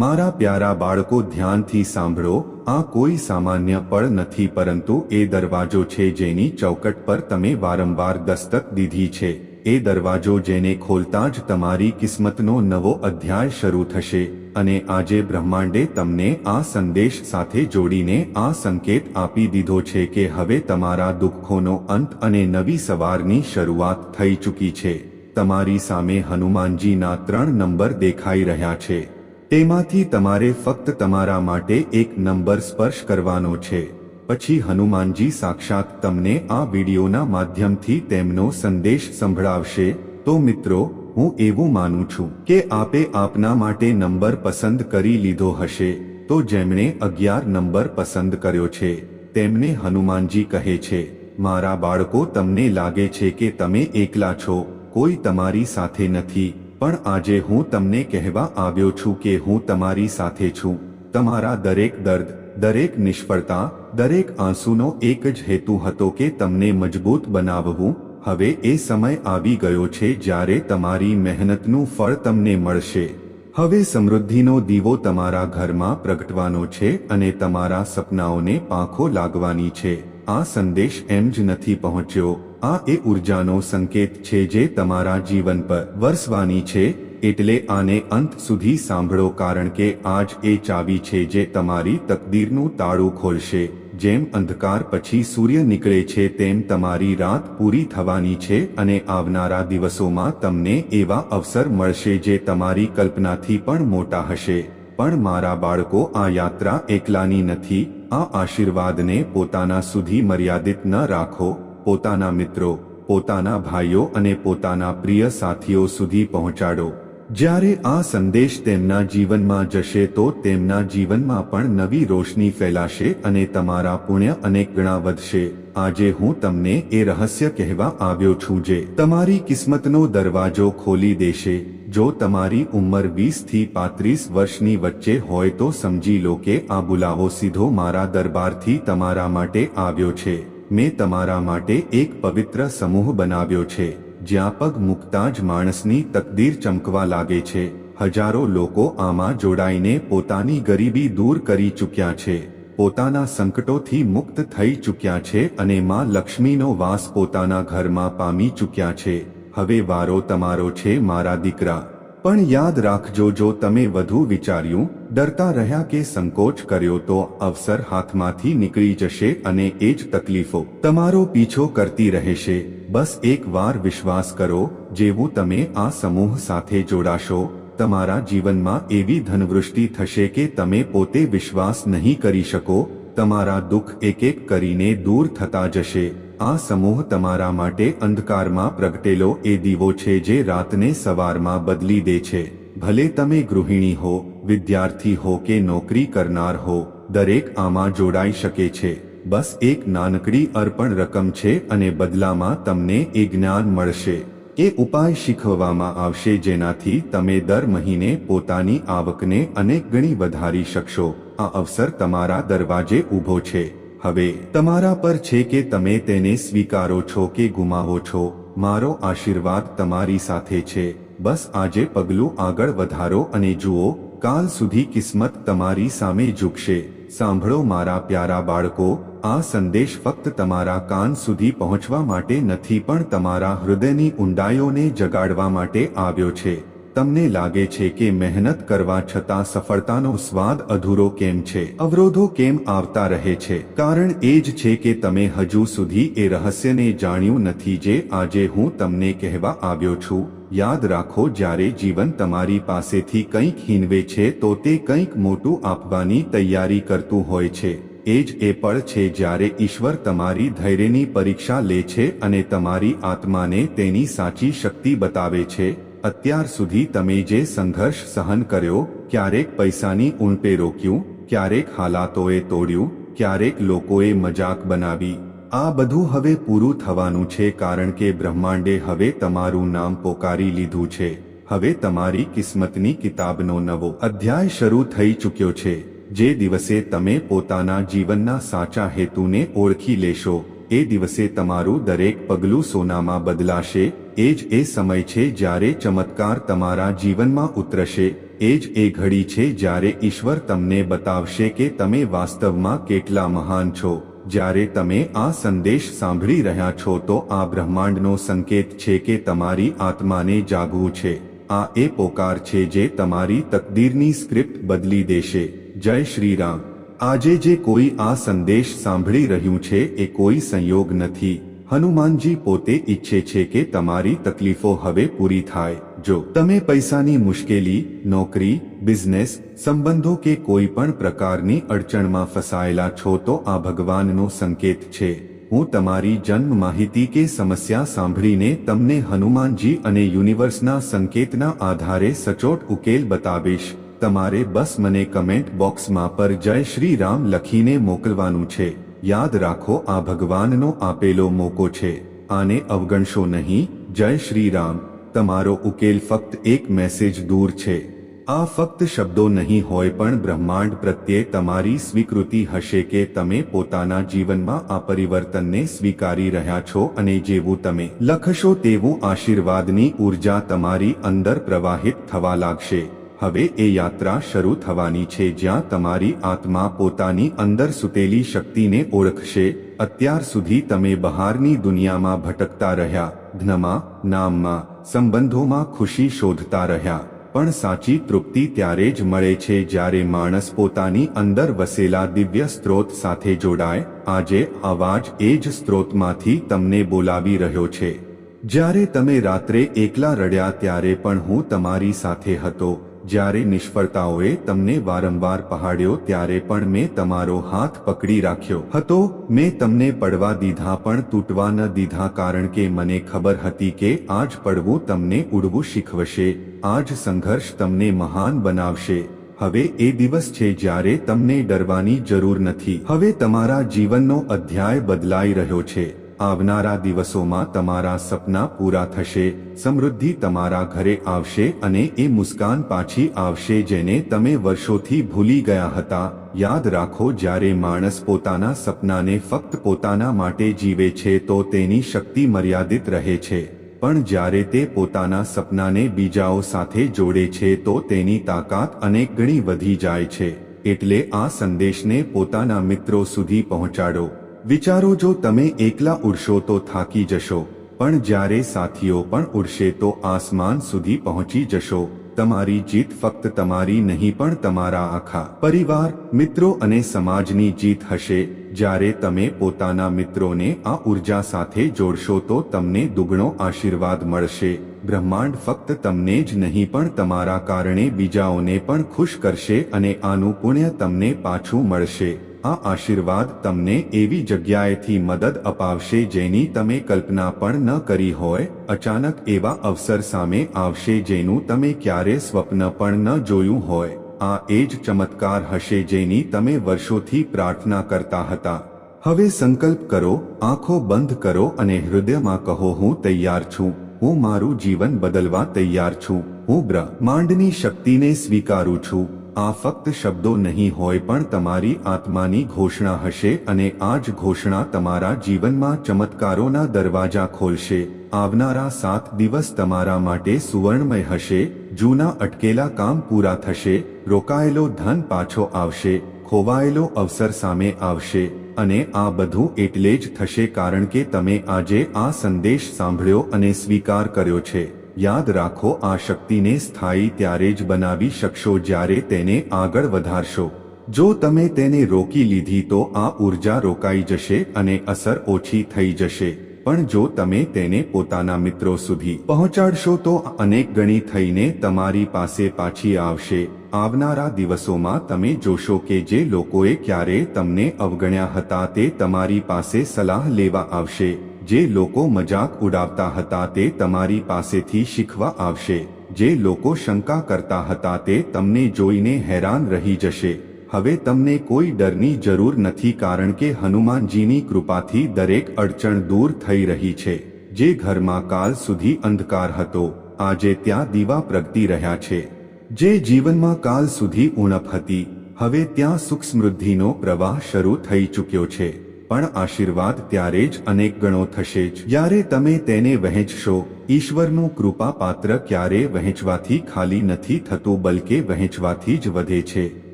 મારા પ્યારા બાળકો ધ્યાનથી સાંભળો, આ કોઈ સામાન્ય પળ નથી પરંતુ એ દરવાજો છે જેની ચૌકટ પર તમે વારંવાર દસ્તક દીધી છે. એ દરવાજો જેને ખોલતા જ તમારી કિસ્મતનો નવો અધ્યાય શરૂ થશે અને આજે બ્રહ્માંડે તમને આ સંદેશ સાથે જોડીને આ સંકેત આપી દીધો છે કે હવે તમારા દુઃખોનો અંત અને નવી સવારની શરૂઆત થઈ ચૂકી છે. તમારી સામે હનુમાનજીના ત્રણ નંબર દેખાઈ રહ્યા છે. તેમાંથી તમારે ફક્ત તમારા માટે એક નંબર સ્પર્શ કરવાનો છે. પછી હનુમાનજી સાક્ષાત તમને આ વિડીયોના માધ્યમથી તેમનો સંદેશ સંભળાવશે. તો મિત્રો, હું એવું માનું છું કે આપે આપના માટે નંબર પસંદ કરી લીધો હશે. તો જેમણે અગિયાર નંબર પસંદ કર્યો છે, તેમને હનુમાનજી કહે છે, મારા બાળકો, તમને લાગે છે કે તમે એકલા છો, કોઈ તમારી સાથે નથી. પણ આજે હું તમને કહેવા આવ્યો છું કે હું તમારી સાથે છું. તમારા દરેક દર્દ, દરેક નિષ્ફળતા, દરેક આંસુનો એક જ હેતુ હતો કે તમને મજબૂત બનાવવું. હવે એ સમય આવી ગયો છે જ્યારે તમારી મહેનતનું ફળ તમને મળશે. હવે સમૃદ્ધિનો દીવો તમારા ઘરમાં પ્રગટવાનો છે અને તમારા સપનાઓને પાંખો લાગવાની છે. આ સંદેશ એમ જ નથી પહોંચ્યો. આ એ ઉર્જાનો સંકેત છે જે તમારા જીવન પર વરસવાની છે, એટલે આને અંત સુધી સાંભળો કારણ કે આજ એ ચાવી છે જે તમારી તકદીરનું તાળું ખોલશે. જેમ અંધકાર પછી સૂર્ય નીકળે છે, તેમ તમારી રાત પૂરી થવાની છે અને આવનારા દિવસોમાં તમને એવા અવસર મળશે જે તમારી કલ્પનાથી પણ મોટા હશે. પણ મારા બાળકો, આ યાત્રા એકલાની નથી. આ આશીર્વાદને પોતાના સુધી મર્યાદિત ન રાખો. પોતાના મિત્રો, પોતાના ભાઈઓ અને પોતાના પ્રિય સાથીઓ સુધી પહોંચાડો. જ્યારે આ સંદેશ તેમના જીવનમાં જશે તો તેમના જીવનમાં પણ નવી રોશની ફેલાશે અને તમારા પુણ્ય અનેક ગણા વધશે. આજે હું તમને એ રહસ્ય કહેવા આવ્યો છું જે તમારી કિસ્મતનો દરવાજો ખોલી દેશે. જો તમારી ઉંમર વીસથી પાંત્રીસ વર્ષની વચ્ચે હોય તો સમજી લો કે આ બુલાવો સીધો મારા દરબારથી તમારા માટે આવ્યો છે. મેં તમારા માટે એક પવિત્ર સમૂહ બનાવ્યો છે, જ્યાં પગ મૂકતા જ માણસની તકદીર ચમકવા લાગે છે. હજારો લોકો આમાં જોડાઈને પોતાની ગરીબી દૂર કરી ચૂક્યા છે. પોતાના સંકટોથી મુક્ત થઈ ચૂક્યા છે અને માં લક્ષ્મીનો વાસ પોતાના ઘરમાં પામી ચૂક્યા છે. હવે વારો તમારો છે, મારા દીકરા. પણ યાદ રાખજો, જો તમે વધુ વિચાર્યું, ડરતા રહ્યા કે સંકોચ કર્યો તો અવસર હાથમાંથી નીકળી જશે અને એ જ તકલીફો તમારો પીછો કરતી રહેશે. બસ એક વાર વિશ્વાસ કરો, જેવું તમે આ સમૂહ સાથે જોડાશો, તમારા જીવનમાં એવી ધનવૃષ્ટિ થશે કે તમે પોતે વિશ્વાસ નહીં કરી શકો, તમારા દુઃખ એક એક કરીને દૂર થતા જશે. આ સમૂહ તમારા માટે અંધકારમાં પ્રગટેલો એ દીવો છે જે રાતને સવારમાં બદલી દે છે. ભલે તમે ગૃહિણી હો, વિદ્યાર્થી હો કે નોકરી કરનાર હો, દરેક આમાં જોડાઈ શકે છે. બસ એક નાનકડી અર્પણ રકમ છે અને બદલામાં તમને એ જ્ઞાન મળશે. એ ઉપાય શીખવવામાં આવશે જેનાથી તમે દર મહિને પોતાની આવકને અનેક ગણી વધારી શકશો. આ અવસર તમારા દરવાજે ઊભો છે. હવે તમારા પર છે કે તમે તેને સ્વીકારો છો કે ગુમાવો છો, મારો આશીર્વાદ તમારી સાથે છે. બસ આજે પગલું આગળ વધારો અને જુઓ, કાલ સુધી કિસ્મત તમારી સામે ઝૂકશે. સાંભળો મારા પ્યારા બાળકો, આ સંદેશ ફક્ત તમારા કાન સુધી પહોંચવા માટે નથી પણ તમારા હૃદયની ઊંડાઈઓને જગાડવા માટે આવ્યો છે. તમને લાગે છે કે મહેનત કરવા છતાં સફળતાનો સ્વાદ અધૂરો કેમ છે? અવરોધો કેમ આવતા રહે છે? કારણ એ જ છે કે તમે હજુ સુધી એ રહસ્યને જાણ્યું નથી જે આજે હું તમને કહેવા આવ્યો છું. યાદ રાખો, જ્યારે જીવન તમારી પાસેથી કંઈક હીનવે છે, તો તે કંઈક મોટું આપવાની તૈયારી કરતું હોય છે. એ જ એ પળ છે જ્યારે ઈશ્વર તમારી ધૈર્યની પરીક્ષા લે છે અને તમારી આત્માને તેની સાચી શક્તિ બતાવે છે. અત્યાર સુધી તમે જે સંઘર્ષ સહન કર્યો, ક્યારેક પૈસાની ઊંટે રોક્યું, ક્યારેક હાલાતોએ તોડ્યું, ક્યારેક લોકોએ મજાક બનાવી. આ બધું હવે પૂરું થવાનું છે કારણ કે બ્રહ્માંડે હવે તમારું નામ પોકારી લીધું છે. હવે તમારી કિસ્મતની કિતાબનો નવો અધ્યાય શરૂ થઈ ચૂક્યો છે. જે દિવસે તમે પોતાના જીવનના સાચા હેતુને ઓળખી લેશો એ દિવસે તમારું દરેક પગલું સોનામાં બદલાશે, એ જ એ સમય છે જ્યારે ચમત્કાર તમારા જીવનમાં ઉતરશે, એ જ એ ઘડી છે જ્યારે ઈશ્વર તમને બતાવશે કે તમે વાસ્તવમાં કેટલા મહાન છો. જ્યારે તમે આ સંદેશ સાંભળી રહ્યા છો તો આ બ્રહ્માંડનો સંકેત છે કે તમારી આત્માને જાગવું છે. આ એ પોકાર છે જે તમારી તકદીરની સ્ક્રિપ્ટ બદલી દેશે. જય શ્રી રામ. આજે જે કોઈ આ સંદેશ સાંભળી રહ્યું છે, એ કોઈ સંયોગ નથી. હનુમાનજી પોતે ઈચ્છે છે કે તમારી તકલીફો હવે પૂરી થાય. જો તમે પૈસાની મુશ્કેલી, નોકરી, બિઝનેસ, સંબંધો કે કોઈ પણ પ્રકારની અડચણમાં ફસાયેલા છો, તો આ ભગવાનનો સંકેત છે. હું તમારી જન્મ માહિતી કે સમસ્યા સાંભળીને તમને હનુમાનજી અને યુનિવર્સના સંકેતના આધારે સચોટ ઉકેલ બતાવીશ. તમારે બસ મને કમેન્ટ બોક્સમાં પર જય શ્રી રામ લખીને મોકલવાનું છે. યાદ રાખો, આ ભગવાનનો આપેલો મોકો છે. આને અવગણશો નહીં. જય શ્રી રામ. તમારો ઉકેલ ફક્ત એક મેસેજ દૂર છે. આ ફક્ત શબ્દો નહીં હોય પણ બ્રહ્માંડ પ્રત્યે તમારી સ્વીકૃતિ હશે કે તમે પોતાના જીવનમાં આ પરિવર્તનને સ્વીકારી રહ્યા છો અને જેવું તમે લખશો તેવું આશીર્વાદની ઊર્જા તમારી અંદર પ્રવાહિત થવા લાગશે. હવે એ યાત્રા શરૂ થવાની છે જ્યાં તમારી આત્મા પોતાની અંદર સુતેલી શક્તિને ઓળખશે. અત્યાર સુધી તમે બહારની દુનિયામાં ભટકતા રહ્યા, ધનમાં, નામમાં, સંબંધોમાં ખુશી શોધતા રહ્યા. પણ સાચી તૃપ્તિ ત્યારે જ મળે છે જ્યારે માણસ પોતાની અંદર વસેલા દિવ્ય સ્ત્રોત સાથે જોડાય. આજે અવાજ એ જ સ્ત્રોતમાંથી તમને બોલાવી રહ્યો છે. જ્યારે તમે રાત્રે એકલા રડ્યા ત્યારે પણ હું તમારી સાથે હતો. જ્યારે નિષ્ફળતાઓએ તમને વારંવાર પહાડ્યો ત્યારે પણ મેં તમારો હાથ પકડી રાખ્યો હતો. મેં તમને પડવા દીધા પણ તૂટવા ન દીધા કારણ કે મને ખબર હતી કે આજ પડવું તમને ઉડવું શીખવશે. આજ સંઘર્ષ તમને મહાન બનાવશે. હવે એ દિવસ છે જ્યારે તમને ડરવાની જરૂર નથી. હવે તમારા જીવનનો અધ્યાય બદલાઈ રહ્યો છે. આવનારા દિવસોમાં તમારા સપના પૂરા થશે, સમૃદ્ધિ તમારા ઘરે આવશે અને એ મુસ્કાન પાછી આવશે જેને તમે વર્ષોથી ભૂલી ગયા હતા. યાદ રાખો, જ્યારે માણસ પોતાના સપનાને ફક્ત પોતાના માટે જીવે છે, તો તેની શક્તિ મર્યાદિત રહે છે. પણ જ્યારે તે પોતાના સપનાને બીજાઓ સાથે જોડે છે, તો તેની તાકાત અનેક ગણી વધી જાય છે. એટલે આ સંદેશને પોતાના મિત્રો સુધી પહોંચાડો. વિચારો, જો તમે એકલા ઉડશો તો થાકી જશો, પણ જ્યારે સાથીઓ પણ ઉડશે તો આસમાન સુધી પહોંચી જશો. તમારી જીત ફક્ત તમારી નહીં, પણ તમારા આખા પરિવાર, મિત્રો અને સમાજની જીત હશે. જ્યારે તમે પોતાના મિત્રોને આ ઊર્જા સાથે જોડશો તો તમને દુગણો આશીર્વાદ મળશે. બ્રહ્માંડ ફક્ત તમને જ નહીં, પણ તમારા કારણે બીજાઓને પણ ખુશ કરશે અને આનું પુણ્ય તમને પાછું મળશે. આ આશીર્વાદ તમને એવી જગ્યાએથી મદદ અપાવશે જેની તમે કલ્પના પણ ન કરી હોય, અચાનક એવા અવસર સામે આવશે જેનું તમે ક્યારે સ્વપ્ન પણ ન જોયું હોય. આ એ જ ચમત્કાર હશે જેની તમે વર્ષોથી પ્રાર્થના કરતા હતા. હવે સંકલ્પ કરો, આંખો બંધ કરો અને હૃદયમાં કહો, હું તૈયાર છું. હું મારું જીવન બદલવા તૈયાર છું. હું બ્રહ્માંડની શક્તિને સ્વીકારું છું. આ ફક્ત શબ્દો નહીં હોય પણ તમારી આત્માની ઘોષણા હશે અને આ જ ઘોષણા તમારા જીવનમાં ચમત્કારોના દરવાજા ખોલશે. આવનારા સાત દિવસ તમારા માટે સુવર્ણમય હશે, જૂના અટકેલા કામ પૂરા થશે, રોકાયેલો ધન પાછો આવશે, ખોવાયેલો અવસર સામે આવશે, અને આ બધું એટલે જ થશે કારણ કે તમે આજે આ સંદેશ સાંભળ્યો અને સ્વીકાર કર્યો છે. યાદ રાખો, આ શક્તિને સ્થાયી ત્યારે જ બનાવી શકશો જ્યારે તેને આગળ વધારશો. જો તમે તેને રોકી લીધી તો આ ઊર્જા રોકાઈ જશે અને અસર ઓછી થઈ જશે. પણ જો તમે તેને પોતાના મિત્રો સુધી પહોંચાડશો તો અનેક ગણી થઈને તમારી પાસે પાછી આવશે. આવનારા દિવસોમાં તમે જોશો કે જે લોકોએ ક્યારે તમને અવગણ્યા હતા તે તમારી પાસે સલાહ લેવા આવશે. જે લોકો મજાક ઉડાવતા હતા તે તમારી પાસેથી શીખવા આવશે. જે લોકો શંકા કરતા હતા તે તમને જોઈને હેરાન રહી જશે. હવે તમને કોઈ ડરની જરૂર નથી કારણ કે હનુમાનજીની કૃપાથી દરેક અડચણ દૂર થઈ રહી છે. જે ઘરમાં કાલ સુધી અંધકાર હતો, આજે ત્યાં દીવા પ્રગટી રહ્યા છે. જે જીવનમાં કાલ સુધી ઉણપ હતી, હવે ત્યાં સુખ સમૃદ્ધિનો પ્રવાહ શરૂ થઈ ચૂક્યો છે. પણ આશીર્વાદ ત્યારે જ અનેક ગણો થશે જ. જ્યારે તમે તેને વહેંચશો, ઈશ્વરનું કૃપા પાત્ર ક્યારે વહેંચવાથી ખાલી નથી થતું, બલકે વહેંચવાથી જ વધે છે.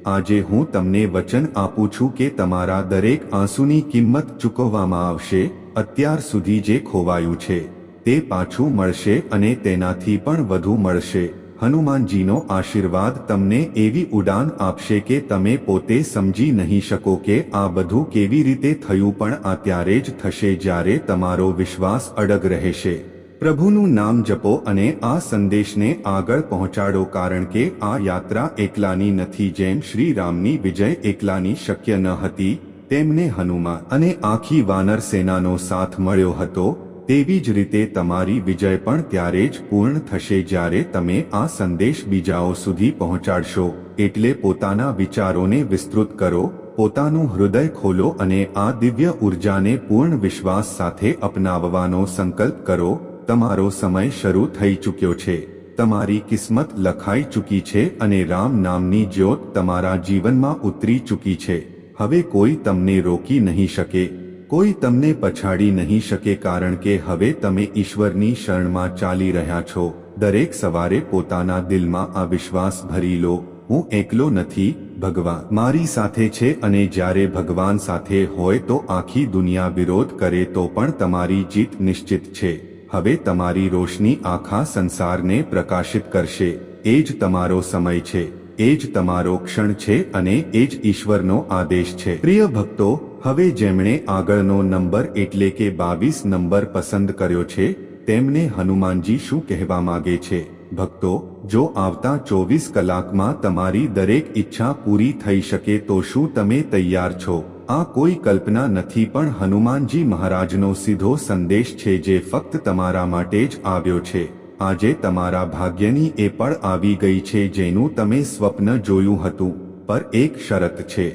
આજે હું તમને વચન આપું છું કે તમારા દરેક આંસુની કિંમત ચૂકવવામાં આવશે, અત્યાર સુધી જે ખોવાયું છે, તે પાછું મળશે અને તેનાથી પણ વધુ મળશે. હનુમાનજીનો આશીર્વાદ તમને એવી ઉડાન આપશે કે તમે પોતે સમજી નહીં શકો કે આ બધું કેવી રીતે થયું પણ આ ત્યારે જ થશે જ્યારે તમારો વિશ્વાસ અડગ રહેશે. પ્રભુનું નામ જપો અને આ સંદેશને આગળ પહોંચાડો કારણ કે આ યાત્રા એકલાની નથી જેમ શ્રી રામની વિજય એકલાની શક્ય ન હતી, તેમને હનુમાન અને આખી વાનર સેનાનો સાથ મળ્યો હતો તેવી જ રીતે તમારી વિજય પણ ત્યારે જ પૂર્ણ થશે જ્યારે તમે આ સંદેશ બીજાઓ સુધી પહોંચાડશો. એટલે પોતાના વિચારોને વિસ્તૃત કરો, પોતાનું હૃદય ખોલો અને આ દિવ્ય ઉર્જાને પૂર્ણ વિશ્વાસ સાથે અપનાવવાનો સંકલ્પ કરો. તમારો સમય શરૂ થઈ ચૂક્યો છે. તમારી કિસ્મત લખાઈ ચૂકી છે અને રામ નામની જ્યોત તમારા જીવનમાં ઉતરી ચૂકી છે. હવે કોઈ તમને રોકી નહીં શકે. કોઈ તમને પછાડી નહીં શકે કારણ કે હવે તમે ઈશ્વરની શરણમાં ચાલી રહ્યા છો. દરેક સવારે પોતાના દિલમાં આ વિશ્વાસ ભરી લો. હું એકલો નથી, ભગવાન મારી સાથે છે અને જ્યારે ભગવાન સાથે હોય તો આખી દુનિયા વિરોધ કરે તો પણ તમારી જીત નિશ્ચિત છે. હવે તમારી રોશની આખા સંસારને પ્રકાશિત કરશે. એ જ તમારો સમય છે. એ જ તમારો ક્ષણ છે અને એ જ ઈશ્વરનો આદેશ છે. પ્રિય ભક્તો, હવે જેમણે આગળનો નંબર એટલે કે બાવીસ નંબર પસંદ કર્યો છે, તેમને હનુમાનજી શું કહેવા માગે છે? ભક્તો, જો આવતા ચોવીસ કલાકમાં તમારી દરેક ઈચ્છા પૂરી થઈ શકે તો શું તમે તૈયાર છો? આ કોઈ કલ્પના નથી પણ હનુમાનજી મહારાજનો સીધો સંદેશ છે જે ફક્ત તમારા માટે જ આવ્યો છે. આજે તમારા ભાગ્યની એ પણ આવી ગઈ છે જેનું તમે સ્વપ્ન જોયું હતું, પર એક શરત છે.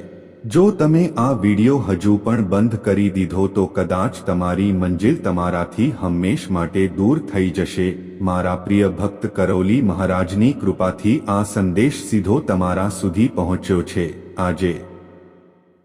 જો તમે આ વિડિયો હજુ પણ બંધ કરી દીધો તો કદાચ તમારી મંજિલ તમારાથી હંમેશ માટે દૂર થઈ જશે. મારા પ્રિય ભક્ત કરોલી મહારાજની કૃપાથી આ સંદેશ સીધો તમારા સુધી પહોંચ્યો છે. આજે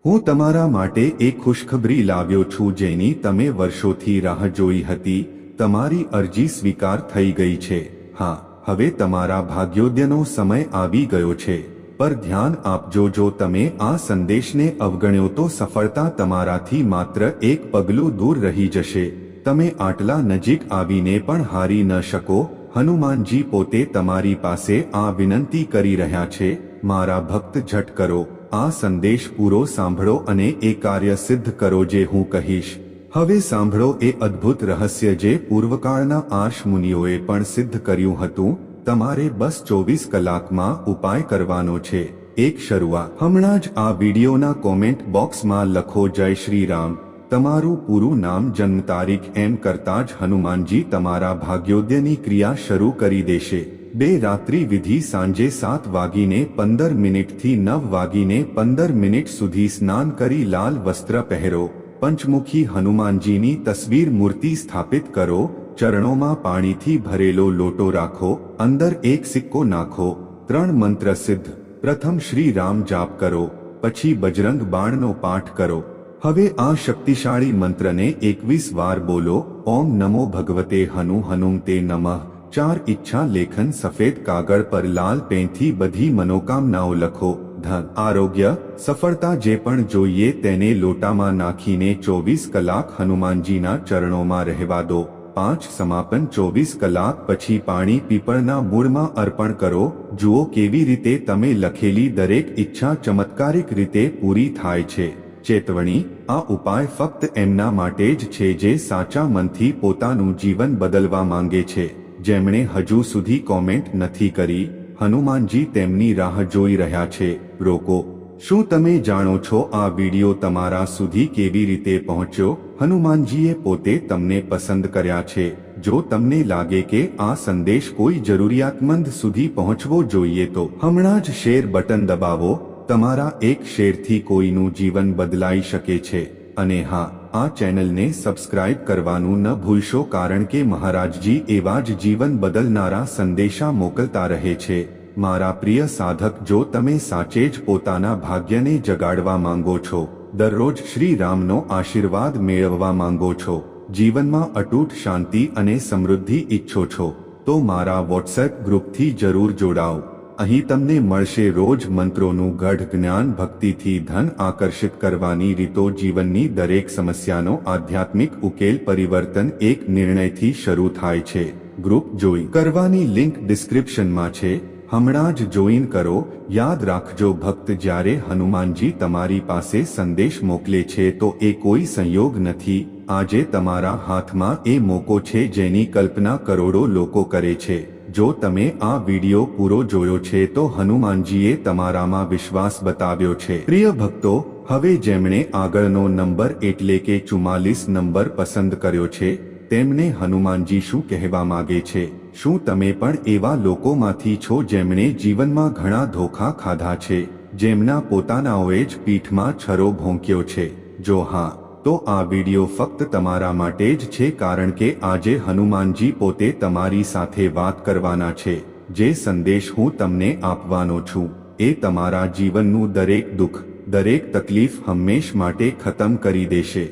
હું તમારા માટે એક ખુશખબરી લાવ્યો છું જેની તમે વર્ષોથી રાહ જોઈ હતી તમારી અરજી સ્વીકાર થઈ ગઈ છે. હા, હવે તમારા ભાગ્યોદયનો સમય આવી ગયો છે. પર ધ્યાન આપજો, જો તમે આ સંદેશને અવગણ્યો તો સફળતા તમારાથી માત્ર એક પગલું દૂર રહી જશે. તમે આટલા નજીક આવીને પણ હારી ન શકો. હનુમાનજી પોતે તમારી પાસે આ વિનંતી કરી રહ્યા છે, મારા ભક્ત ઝટ કરો. આ સંદેશ પૂરો સાંભળો અને એ કાર્ય સિદ્ધ કરો જે હું કહીશ. હવે સાંભળો એ અદ્ભુત રહસ્ય જે પૂર્વકાળના આશ મુનિઓએ પણ સિદ્ધ કર્યું હતું. તમારે બસ ચોવીસ કલાકમાં ઉપાય કરવાનો છે. એક શરૂઆત. હમણાં જ આ વિડીયોના કોમેન્ટ બોક્સમાં લખો, જય શ્રી રામ તમારું પૂરું નામ જન્મ તારીખ એમ કરતા જ હનુમાનજી તમારા ભાગ્યોદયની ક્રિયા શરૂ કરી દેશે. બે રાત્રિ વિધિ સાંજે સાત વાગીને પંદર મિનિટથી નવ વાગીને પંદર મિનિટ સુધી સ્નાન કરી લાલ વસ્ત્ર પહેરો. પંચમુખી હનુમાનજીની તસવીર મૂર્તિ સ્થાપિત કરો, ચરણોમાં પાણીથી ભરેલો લોટો રાખો, અંદર એક સિક્કો નાખો, ત્રણ મંત્ર સિદ્ધ, પ્રથમ શ્રી રામ જાપ કરો, પછી બજરંગ બાણનો પાઠ કરો. હવે આ શક્તિશાળી મંત્રને એકવીસ વાર બોલો, ઓમ નમો ભગવતે હનુ હનુમ તે નમઃ, ચાર ઈચ્છા લેખન સફેદ કાગળ પર લાલ પેનથી બધી મનોકામનાઓ લખો. ધન આરોગ્ય, સફળતા જે પણ જોઈએ તેને લોટામાં નાખીને ચોવીસ કલાક હનુમાનજીના ચરણોમાં રહેવા દો. પાંચ સમાપન ચોવીસ કલાક પછી પાણી પીપળના મૂળમાં અર્પણ કરો. જુઓ કેવી રીતે તમે લખેલી દરેક ઈચ્છા ચમત્કારિક રીતે પૂરી થાય છે. ચેતવણી, આ ઉપાય ફક્ત એમના માટે જ છે જે સાચા મનથી પોતાનું જીવન બદલવા માંગે છે. જેમણે હજુ સુધી કોમેન્ટ નથી કરી હનુમાનજી તેમની રાહ જોઈ રહ્યા છે. રોકો, શું તમે જાણો છો આ વિડિયો તમારા સુધી કેવી રીતે પહોંચ્યો હનુમાનજીએ પોતે તમને પસંદ કર્યા છે. જો તમને લાગે કે આ સંદેશ કોઈ જરૂરિયાતમંદ સુધી પહોંચવો જોઈએ તો હમણાં જ શેર બટન દબાવો. તમારા એક શેરથી કોઈનું જીવન બદલાઈ શકે છે. અને હા આ ચેનલને સબસ્ક્રાઇબ કરવાનું ન ભૂલશો કારણ કે મહારાજજી એવા જ જીવન બદલનારા સંદેશા મોકલતા રહે છે. મારા પ્રિય સાધક, જો તમે સાચે જ પોતાના ભાગ્યને જગાડવા માંગો છો, દરરોજ શ્રી રામનો આશીર્વાદ મેળવવા માંગો છો, જીવનમાં અટૂટ શાંતિ અને સમૃદ્ધિ ઈચ્છો છો, તો મારા વોટ્સએપ ગ્રુપથી જરૂર જોડાઓ. અહીં તમને મળશે રોજ મંત્રોનું ગઢ જ્ઞાન ભક્તિથી ધન આકર્ષિત કરવાની રીતો જીવનની દરેક સમસ્યાનો આધ્યાત્મિક ઉકેલ પરિવર્તન એક નિર્ણયથી શરૂ થાય છે. ગ્રુપ જોઈ કરવાની લિંક ડિસ્ક્રિપ્શનમાં છે. હમણાં જ જોઈન કરો. યાદ રાખજો ભક્ત જ્યારે હનુમાનજી તમારી પાસે સંદેશ મોકલે છે તો એ કોઈ સંયોગ નથી. આજે તમારા હાથમાં એ મોકો છે જેની કલ્પના કરોડો લોકો કરે છે. જો તમે આ વિડિયો પૂરો જોયો છે તો હનુમાનજીએ તમારામાં વિશ્વાસ બતાવ્યો છે. પ્રિય ભક્તો, હવે જેમણે આગળનો નંબર એટલે કે ચુમ્માલીસ નંબર પસંદ કર્યો છે, તેમને હનુમાનજી શું કહેવા માંગે છે? શું તમે પણ એવા લોકોમાંથી છો જેમણે જીવનમાં ઘણા ધોખા ખાધા છે, જેમના પોતાનાઓએ જ પીઠમાં છરો ભોંક્યો છે? જો હા તો આ વિડિયો ફક્ત તમારા માટે જ છે કારણ કે આજે હનુમાનજી પોતે તમારી સાથે વાત કરવાના છે. જે સંદેશ હું તમને આપવાનો છું, એ તમારા જીવનનું દરેક દુઃખ, દરેક તકલીફ હંમેશ માટે ખતમ કરી દેશે.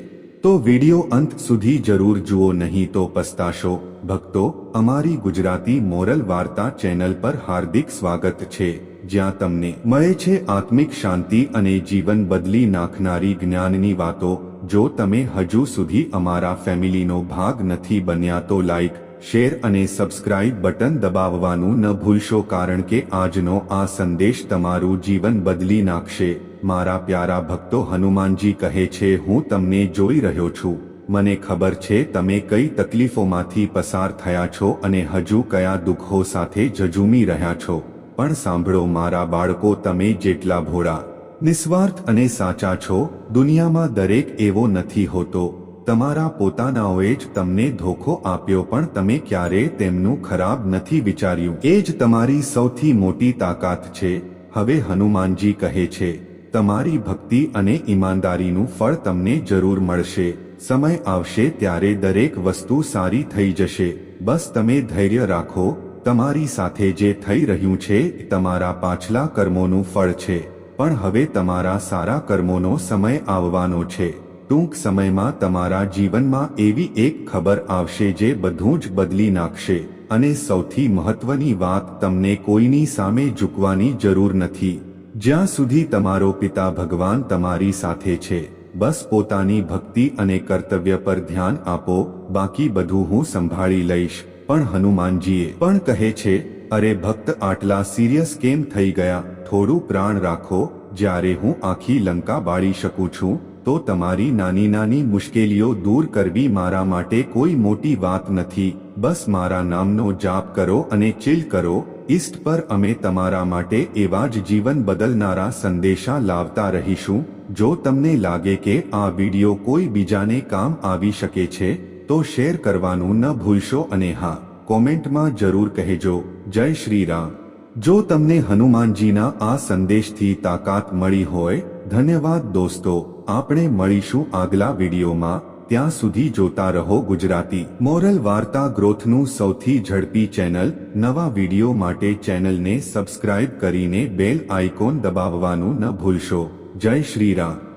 તો વિડિયો અંત સુધી જરૂર જુઓ નહીં તો પસ્તાશો. ભક્તો, અમારી ગુજરાતી મોરલ વાર્તા ચેનલ પર હાર્દિક સ્વાગત છે. જ્યાં તમને મળે છે આત્મિક શાંતિ અને જીવન બદલી નાખનારી જ્ઞાનની વાતો જો તમે હજુ સુધી અમારા ફેમિલીનો ભાગ નથી બન્યા તો લાઇક શેર અને સબસ્ક્રાઇબ બટન દબાવવાનું ન ભૂલશો કારણ કે આજનો આ સંદેશ તમારું જીવન બદલી નાખશે. મારા પ્યારા ભક્તો હનુમાનજી કહે છે, હું તમને જોઈ રહ્યો છું. મને ખબર છે તમે કઈ તકલીફોમાંથી પસાર થયા છો અને હજુ કયા દુઃખો સાથે જજુમી રહ્યા છો. પણ સાંભળો મારા બાળકો, તમે જેટલા ભોળા નિસ્વાર્થ અને સાચા છો, દુનિયામાં દરેક એવો નથી હોતો. તમારા પોતાનાઓએ જ તમને ધોખો આપ્યો પણ તમે ક્યારે તેમનું ખરાબ નથી વિચાર્યું. એ જ તમારી સૌથી મોટી તાકાત છે. હવે હનુમાનજી કહે છે, તમારી ભક્તિ અને ઈમાનદારીનું ફળ તમને જરૂર મળશે. સમય આવશે ત્યારે દરેક વસ્તુ સારી થઈ જશે. બસ તમે ધૈર્ય રાખો, તમારી સાથે જે થઈ રહ્યું છે તમારા પાછલા કર્મોનું ફળ છે. પણ હવે તમારા સારા કર્મોનો સમય આવવાનો છે. ટૂંક સમયમાં તમારા જીવનમાં એવી એક ખબર આવશે જે બધું જ બદલી નાખશે. અને સૌથી મહત્વની વાત તમને કોઈની સામે ઝૂકવાની જરૂર નથી. જ્યાં સુધી તમારો પિતા ભગવાન તમારી સાથે છે, બસ પોતાની ભક્તિ અને કર્તવ્ય પર ધ્યાન આપો, બાકી બધું હું સંભાળી લઈશ. પણ હનુમાનજીએ પણ કહે છે, અરે ભક્ત આટલા સિરિયસ કેમ થઈ ગયા? થોડું પ્રાણ રાખો, જ્યારે હું આખી લંકા બાળી શકું છું, તો તમારી નાની નાની મુશ્કેલીઓ દૂર કરવી મારા માટે કોઈ મોટી વાત નથી. બસ મારા નામનો જાપ કરો અને ચિલ કરો. ઇસ્ટ પર અમે તમારા માટે એવા જ જીવન બદલનારા સંદેશા લાવતા રહીશું. જો તમને લાગે કે આ વિડિયો કોઈ બીજાને કામ આવી શકે છે, તો શેર કરવાનું ન ભૂલશો અને હા, કોમેન્ટમાં જરૂર કહેજો. જય શ્રી રામ. જો તમને હનુમાનજીના આ સંદેશથી તાકાત મળી હોય, ધન્યવાદ દોસ્તો. આપણે મળીશું આગલા વિડીયોમાં. ત્યાં સુધી જોતા રહો ગુજરાતી મોરલ વાર્તા ગ્રોથનું સૌથી ઝડપી ચેનલ. નવા વીડિયો માટે ચેનલને સબસ્ક્રાઇબ કરીને બેલ આઇકોન દબાવવાનું ન ભૂલશો. જય શ્રી રામ.